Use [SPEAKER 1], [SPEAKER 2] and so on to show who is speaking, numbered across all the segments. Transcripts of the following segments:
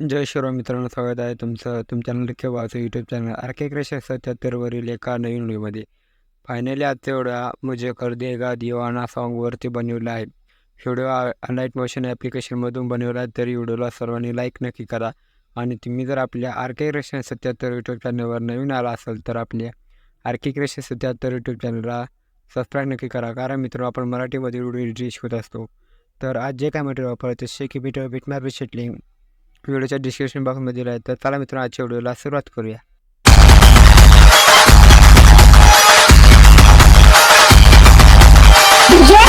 [SPEAKER 1] जय शिवराम मित्रांनो स्वागत आहे तुमचं तुमच्या नक्की वाचं यूट्यूब चॅनल आर के क्रेश सत्याहत्तरवरील एका नवीन व्हिडिओमध्ये. फायनली आजचा तेवढा मुझे कर देगा दिवाना सॉन्गवरती बनवला आहे. व्हिडिओ अनलाईट मोशन ॲप्लिकेशनमधून बनवला आहे तरी व्हिडिओला सर्वांनी लाईक नक्की करा. आणि तुम्ही जर आपल्या आर के क्रेशन सत्याहत्तर यूट्यूब चॅनलवर नवीन आला असाल तर आपल्या आर के क्रेशन सत्याहत्तर यूट्यूब चॅनलला सबस्क्राईब नक्की करा. कारण मित्रांनो आपण मराठीमध्ये व्हिडिओ रिलीज होत असतो. तर आज जे काय मटेरियल वापरतो शेकी की बिट बिटमॅप लिंक व्हिडिओच्या डिस्क्रिप्शन बॉक्समध्ये आहे तर चला मित्रांनो आजच्या व्हिडिओला सुरुवात करूया.
[SPEAKER 2] डीजे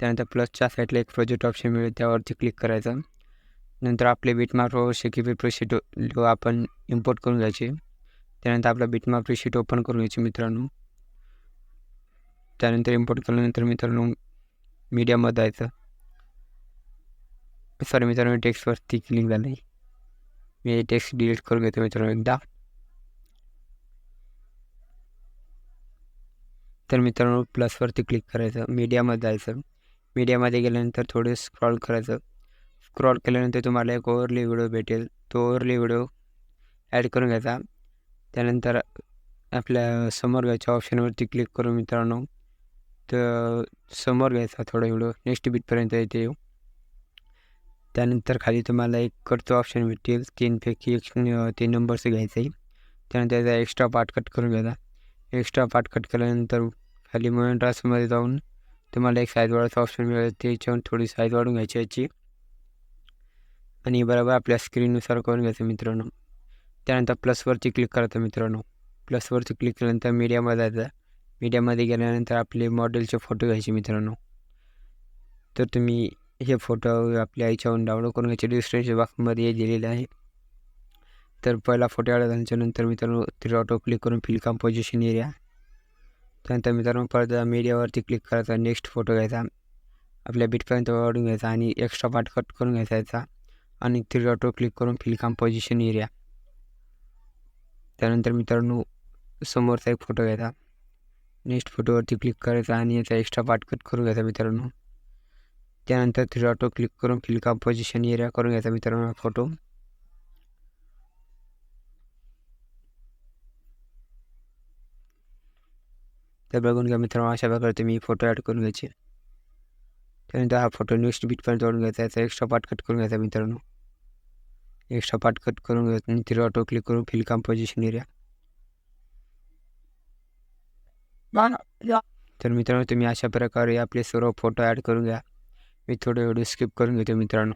[SPEAKER 1] त्यानंतर प्लसच्या साईडला एक प्रोजेक्ट ऑप्शन मिळेल त्यावरती क्लिक करायचं. नंतर आपले बिटमार्क व शेकी प्रोशीट आपण इम्पोर्ट करून घ्यायचे. त्यानंतर आपला बिटमार्क प्रोशीट ओपन करून घ्यायचे मित्रांनो. त्यानंतर इम्पोर्ट केल्यानंतर मित्रांनो मीडियामध्ये जायचं. सॉरी मित्रांनो टेक्स्टवरती क्लिक झालं मी टेक्स्ट डिलीट करून घेतो मित्रांनो एकदा. तर मित्रांनो प्लसवरती क्लिक करायचं. मीडियामध्ये जायचं. मीडियामध्ये गेल्यानंतर थोडे स्क्रॉल करायचं. स्क्रॉल केल्यानंतर तुम्हाला एक ओवरली व्हिडिओ भेटेल. तो ओवरली व्हिडिओ ॲड करून घ्यायचा. त्यानंतर आपल्यासमोर घ्यायच्या ऑप्शनवरती क्लिक करून मित्रांनो. तर समोर घ्यायचा थोडा व्हिडिओ नेक्स्ट बीटपर्यंत येते येऊ त्यानंतर खाली तुम्हाला एक कटचं ऑप्शन भेटेल. तीनपैकी एक तीन नंबर्स घ्यायचं. आहे त्यानंतर त्याचा एक्स्ट्रा पार्ट कट करून घ्यायचा. एक्स्ट्रा पार्ट कट केल्यानंतर खाली मोबाईल ट्रान्सफरमध्ये जाऊन तुम्हाला एक साईज वाढायचा ऑप्शन मिळेल त्याच्यावरून थोडी साईज वाढून घ्यायची याची. आणि बरोबर आपल्या स्क्रीननुसार करून घ्यायचं मित्रांनो. त्यानंतर प्लसवरती क्लिक करायचं मित्रांनो. प्लसवरती क्लिक केल्यानंतर मीडियामध्ये जायचं. मीडियामध्ये गेल्यानंतर आपले मॉडेलचे फोटो घ्यायचे मित्रांनो. तर तुम्ही हे फोटो आपल्या आईच्यावरून डाउनलोड करून घ्यायचे. डिस्क्रिप्शन बॉक्समध्ये दिलेले आहे. तर पहिला फोटो आला झाल्यानंतर मित्रांनो थ्री ऑटो क्लिक करून फिल कंपोजिशन एरिया त्यानंतर मित्रांनो परत मीडियावरती क्लिक करायचा. नेक्स्ट फोटो घ्यायचा. आपल्या बीटपर्यंत वाढून घ्यायचा आणि एक्स्ट्रा पार्ट कट करून घ्यायचा. याचा आणि थ्री ऑटो क्लिक करून फिल कंपोजिशन एरिया त्यानंतर मित्रांनो समोरचा एक फोटो घ्यायचा. नेक्स्ट फोटोवरती क्लिक करायचा आणि याचा एक्स्ट्रा पार्ट कट करून घ्यायचा मित्रांनो. त्यानंतर थ्री ऑटो क्लिक करून फिल कंपोजिशन एरिया करून घ्यायचा मित्रांनो फोटो तर बघून घ्या मित्रांनो अशा प्रकारे तुम्ही फोटो ॲड करून घ्यायचे. त्यानंतर हा फोटो नेक्स्ट बीटपर्यंत जोडून घ्यायचा याचा एक्स्ट्रा पार्ट कट करून घ्यायचा मित्रांनो. एक्स्ट्रा पार्ट कट करून घ्यायचा आणि थ्री ऑटो क्लिक करून फिल कंपोजिशन एरिया तर मित्रांनो तुम्ही अशा प्रकारे आपले सर्व फोटो ॲड करून घ्या. मी थोडे व्हिडिओ स्किप करून घेतो मित्रांनो.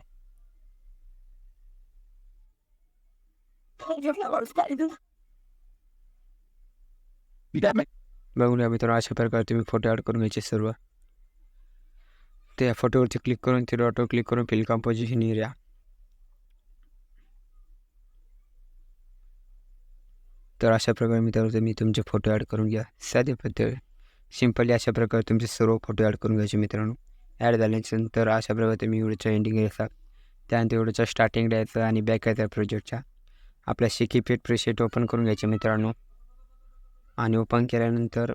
[SPEAKER 1] बघून मित्र मित्रांनो अशा प्रकारे तुम्ही फोटो ॲड करून घ्यायचे सर्व. त्या फोटोवरती क्लिक करून ते ऑटो क्लिक करून फिल कंपोजिशन एरिया तर अशा प्रकारे मित्रांनो तुम्ही तुमचे फोटो ॲड करून घ्या. साधे पद्धत. सिम्पली अशा प्रकारे तुमचे सर्व फोटो ॲड करून घ्यायचे मित्रांनो. ॲड झाल्यानंतर अशा प्रकारे तुम्ही व्हिडिओच्या एंडिंग घ्यायचा. त्यानंतर व्हिडिओचा स्टार्टिंग द्यायचं आणि बॅक यायचा प्रोजेक्टच्या आपल्या शिकी पेट प्रेसेट ओपन करून घ्यायचे मित्रांनो. आणि ओपन केल्यानंतर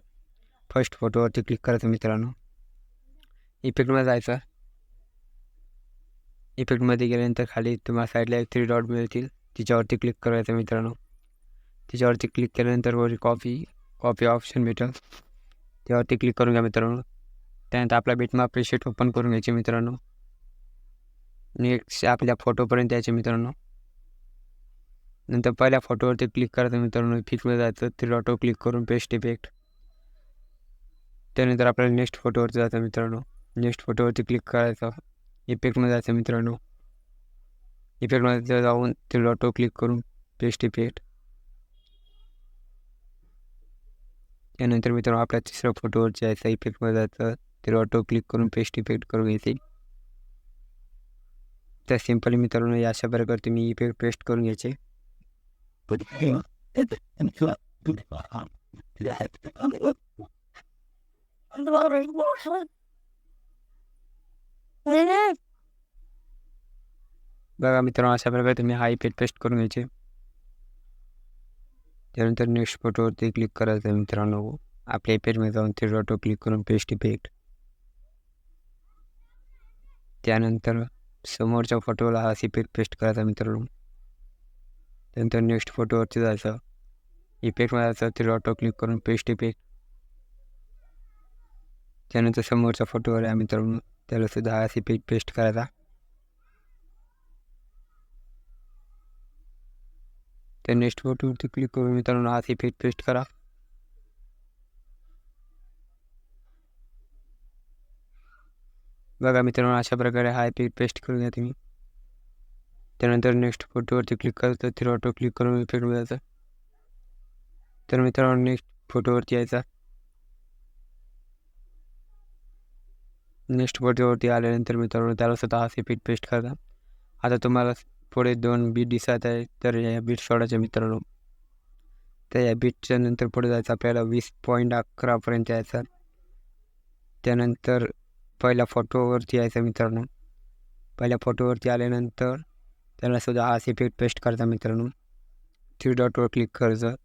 [SPEAKER 1] फर्स्ट फोटोवरती क्लिक करायचं मित्रांनो. इफेक्टमध्ये जायचं. इफेक्टमध्ये गेल्यानंतर खाली तुम्हाला साईडला एक थ्री डॉट मिळतील. तिच्यावरती क्लिक करायचं मित्रांनो. तिच्यावरती क्लिक केल्यानंतर वरी कॉपी कॉपी ऑप्शन भेटेल. त्यावरती क्लिक करून घ्या मित्रांनो. त्यानंतर आपला बिटमाप प्रिशेट ओपन करून घ्यायचे मित्रांनो. नेक्स्ट आपल्या फोटोपर्यंत यायचे मित्रांनो. नंतर पहिल्या फोटोवरती क्लिक करायचं मित्रांनो इफेक्टमध्ये जायचं. थ्री ऑटो क्लिक करून पेस्ट इफेक्ट त्यानंतर आपल्याला नेक्स्ट फोटोवरती जायचं मित्रांनो. नेक्स्ट फोटोवरती क्लिक करायचं. इफेक्टमध्ये जायचं मित्रांनो. इफेक्टमध्ये जाऊन थ्री ऑटो क्लिक करून पेस्ट इफेक्ट त्यानंतर मित्रांनो आपल्या तिसऱ्या फोटोवर जायचं. इफेक्टमध्ये जायचं. ते ऑटो क्लिक करून पेस्ट इफेक्ट करून घ्यायचे. तर सिम्पली मित्रांनो. अशा प्रकारे तुम्ही इफेक्ट पेस्ट करून घ्यायचे. बघा मित्रांनो अशा प्रकारे तुम्ही हा इफेक्ट पेस्ट करून घ्यायचे. त्यानंतर नेक्स्ट फोटोवरती क्लिक करायचं मित्रांनो. आपल्या इफेक्टमध्ये जाऊन ते ऑटो क्लिक करून पेस्ट इफेक्ट त्यानंतर समोरच्या फोटोला हा इफेक्ट पेस्ट करायचा मित्रांनो. त्यानंतर नेक्स्ट फोटोवरती जायचं. इफेक्टमध्ये जायचं ते ऑटो क्लिक करून पेस्ट इफेक्ट त्यानंतर समोरच्या फोटोवर आहे तर त्याला सुद्धा हा इफेक्ट पेस्ट करायचा. त्या नेक्स्ट फोटोवरती क्लिक करून मित्रांनो हा इफेक्ट पेस्ट करा. बघा मित्रांनो अशा प्रकारे हा इफेक्ट पेस्ट करून घ्या तुम्ही. त्यानंतर नेक्स्ट फोटोवरती क्लिक करायचं तर ऑटो क्लिक करून इफेक्ट जायचं तर मित्रांनो नेक्स्ट फोटोवरती यायचा. नेक्स्ट फोटोवरती आल्यानंतर मित्रांनो त्याला स्वतः हा इफेक्ट पेस्ट करा. आता तुम्हाला पुढे दोन बीट दिसत आहे तर या बीट सोडायचे मित्रांनो. तर या बीटच्या नंतर पुढे जायचं. आपल्याला वीस पॉईंट अकरापर्यंत यायचं. त्यानंतर पहिल्या फोटोवरती यायचं मित्रांनो. पहिल्या फोटोवरती आल्यानंतर त्यालासुद्धा हाच इफेक्ट पेस्ट करता मित्रांनो. थ्री डॉटवर क्लिक करायचं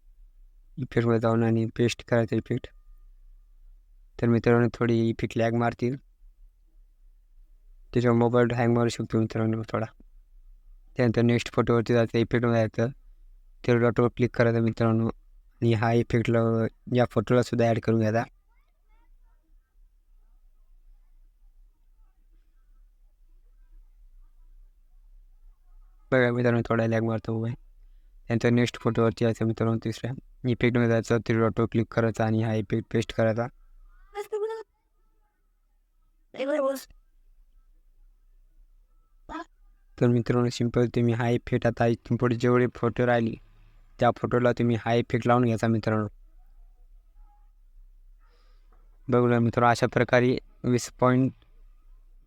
[SPEAKER 1] इफेक्टमध्ये जाऊन आणि पेस्ट करायचं इफेक्ट तर मित्रांनो थोडी इफेक्ट लॅग मारतील. त्याच्यावर मोबाईल हँग मारू शकतो मित्रांनो थोडा. त्यानंतर नेक्स्ट फोटोवरती जायचं इफेक्टमध्ये जायचं. थ्री डॉटवर क्लिक करायचं मित्रांनो. आणि हा इफेक्टला या फोटोला सुद्धा ॲड करून घ्यायचा बघा मित्रांनो थोडा लॅग मारतो मोबाईल त्यानंतर नेक्स्ट फोटोवरती यायचं मित्रांनो तिसऱ्या इफेक्टमध्ये जायचं ती ऑटो क्लिक करायचा आणि हा इफेक्ट पेस्ट करायचा. तर मित्रांनो सिंपल तुम्ही हा इफेक्ट आता इथून पुढे जेवढे फोटो राहिली त्या फोटोला तुम्ही हा इफेक्ट लावून घ्यायचा मित्रांनो. बघूया मित्रांनो अशा प्रकारे वीस पॉईंट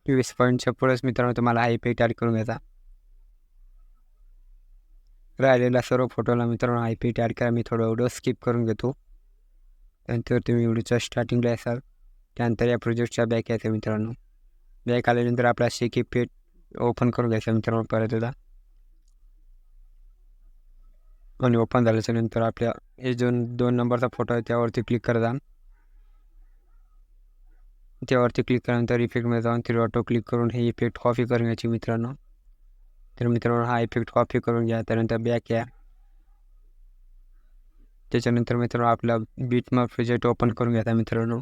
[SPEAKER 1] वीस पॉईंटच्या पुढेच मित्रांनो तुम्हाला हा इफेक्ट ॲड करून घ्यायचा. राहिलेल्या सर्व फोटोला मित्रांनो आय पी ॲड करा. मी थोडं व्हिडिओ स्किप करून घेतो. त्यानंतर तुम्ही व्हिडिओच्या स्टार्टिंगला असाल त्यानंतर या प्रोजेक्टच्या बॅक यायचं मित्रांनो. बॅक आल्यानंतर आपला शेकी पेट ओपन करून घ्यायचं मित्रांनो परत एकदा. आणि ओपन झाल्याच्यानंतर आपल्या हे जो दोन नंबरचा फोटो आहे त्यावरती क्लिक करायचा त्यावरती क्लिक केल्यानंतर इफेक्टमध्ये जाऊन तिथे ऑटो क्लिक करून हे इफेक्ट कॉपी करून घ्यायची मित्रांनो. तर मित्रांनो हा इफेक्ट कॉपी करून घ्या त्यानंतर बॅक या त्याच्यानंतर मित्रांनो आपला बीट मग प्रोजेक्ट ओपन करून घ्यायचा मित्रांनो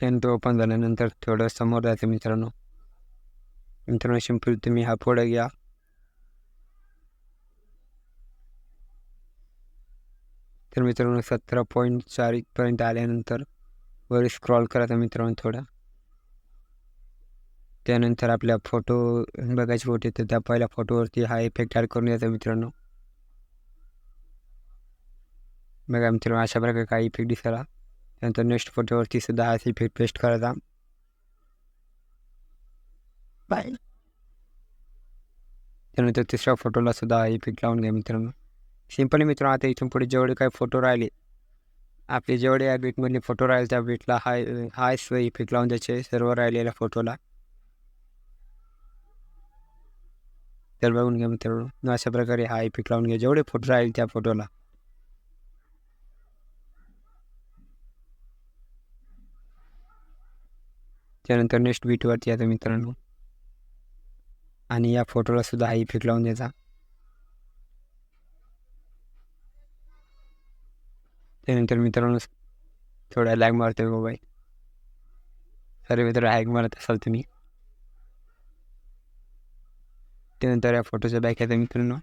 [SPEAKER 1] त्यानंतर ओपन झाल्यानंतर थोडं समोर जायचं मित्रांनो मित्रांनो सिंपल तुम्ही हा पुढे घ्या तर मित्रांनो सतरा पॉईंट चारपर्यंत आल्यानंतर वर स्क्रॉल करायचा मित्रांनो थोडा त्यानंतर आपल्या फोटो बघायचे फोटो तर त्या पहिल्या फोटोवरती हा इफेक्ट ॲड करून यायचा मित्रांनो. बघा मित्रांनो अशा प्रकारे काही इफेक्ट दिसायला त्यानंतर नेक्स्ट फोटोवरती सुद्धा हाच इफेक्ट पेस्ट करायचा बाय त्यानंतर तिसऱ्या फोटोला सुद्धा हा इफेक्ट लावून घ्या मित्रांनो. सिम्पली मित्रांनो आता इथून पुढे जेवढे काही फोटो राहिले आपले जेवढे या बीटमधले फोटो राहिले त्या बीटला हाय हाय इफेक्ट लावून द्यायचे सर्व राहिलेल्या फोटोला तर बघून घ्या मित्रांनो. अशा प्रकारे हा इफेक्ट लावून घ्या. जेवढे फोटो राहील त्या फोटोला त्यानंतर नेक्स्ट बीटवरती आता मित्रांनो. आणि या फोटोला सुद्धा हा इफेक्ट लावून द्यायचा. त्यानंतर मित्रांनो थोडा लॅग मारतोय मोबाईल सर्व मित्र हॅग मारत असाल तुम्ही. त्यानंतर या फोटोच्या बॅक येतं मित्रांनो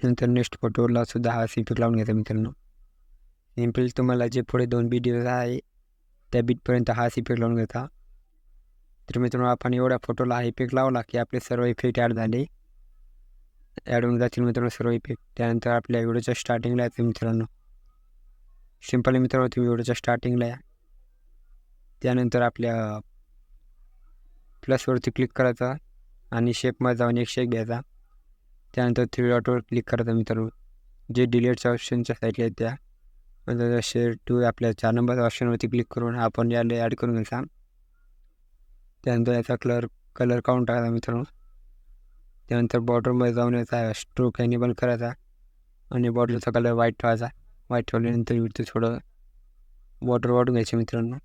[SPEAKER 1] नंतर नेक्स्ट फोटोला सुद्धा हा इफेक्ट लावून घ्यायचा मित्रांनो. सिंपल तुम्हाला जे पुढे दोन व्हिडिओ आहे त्या बीटपर्यंत हा इफेक्ट लावून घ्यायचा तर मित्रांनो आपण एवढ्या फोटोला हा इफेक्ट लावला की आपले सर्व इफेक्ट ॲड झाले. ॲड होऊन जातील मित्रांनो सर्व इफेक्ट त्यानंतर आपल्या व्हिडिओच्या स्टार्टिंगला येते मित्रांनो. सिंपल मित्रांनो तुम्ही व्हिडिओच्या स्टार्टिंगला या. त्यानंतर आपल्या प्लसवरती क्लिक करायचा आणि शेपमध्ये जाऊन एक शेप घ्यायचा. त्यानंतर थ्री डॉटवर क्लिक करायचा मित्रांनो. जे डिलेटच्या ऑप्शनच्या साईडला आहेत त्या. नंतर शेअर टू आपल्या चार नंबरच्या ऑप्शनवरती क्लिक करून आपण याला ॲड करून घ्यायचा. त्यानंतर याचा कलर कलर काउंट टाकायचा मित्रांनो. त्यानंतर बॉटलमध्ये जाऊन याचा स्ट्रोक ॲनिबल करायचा. आणि बॉटलचा कलर व्हाईट ठेवायचा. व्हाईट ठेवल्यानंतर इथे थोडं वॉटर वाढून घ्यायचे मित्रांनो.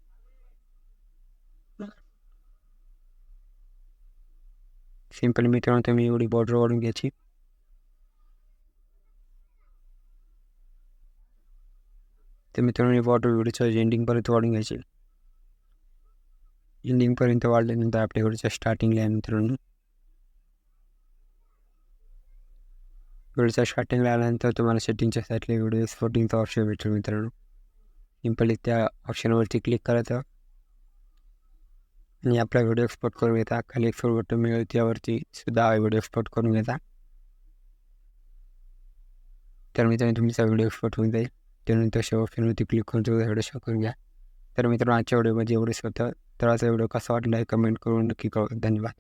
[SPEAKER 1] सिंपल मित्रांनो तुम्ही एवढी बॉर्डर वाढून घ्यायची तर मित्रांनो बॉर्डर व्हिडिओच्या एंडिंगपर्यंत वाढून घ्यायची एंडिंगपर्यंत वाढल्यानंतर आपल्या व्हिडिओच्या स्टार्टिंगला आहे मित्रांनो व्हिडिओच्या स्टार्टिंगला आल्यानंतर तुम्हाला सेटिंगच्या साईडला व्हिडिओ एक्सपोर्टिंगचा ऑप्शन भेटेल मित्रांनो सिम्पली त्या ऑप्शनवरती क्लिक करायचं आणि आपला व्हिडिओ एक्सपोर्ट करून घेता. खाली एक्सपोर्ट बटन मिळेल त्यावरती सुद्धा व्हिडिओ एक्सपोर्ट करून घेता. तर मित्रांनो तुमचा व्हिडिओ एक्सपोर्ट होऊन जाईल. त्यानंतर शेव ऑप्शनवरती क्लिक करून तुमचा व्हिडिओ शो करून घ्या. तर मित्रांनो आजच्या व्हिडिओमध्ये एवढंच होतं. तर आजचा व्हिडिओ कसा वाटला आहे कमेंट करून नक्की कळवा. धन्यवाद.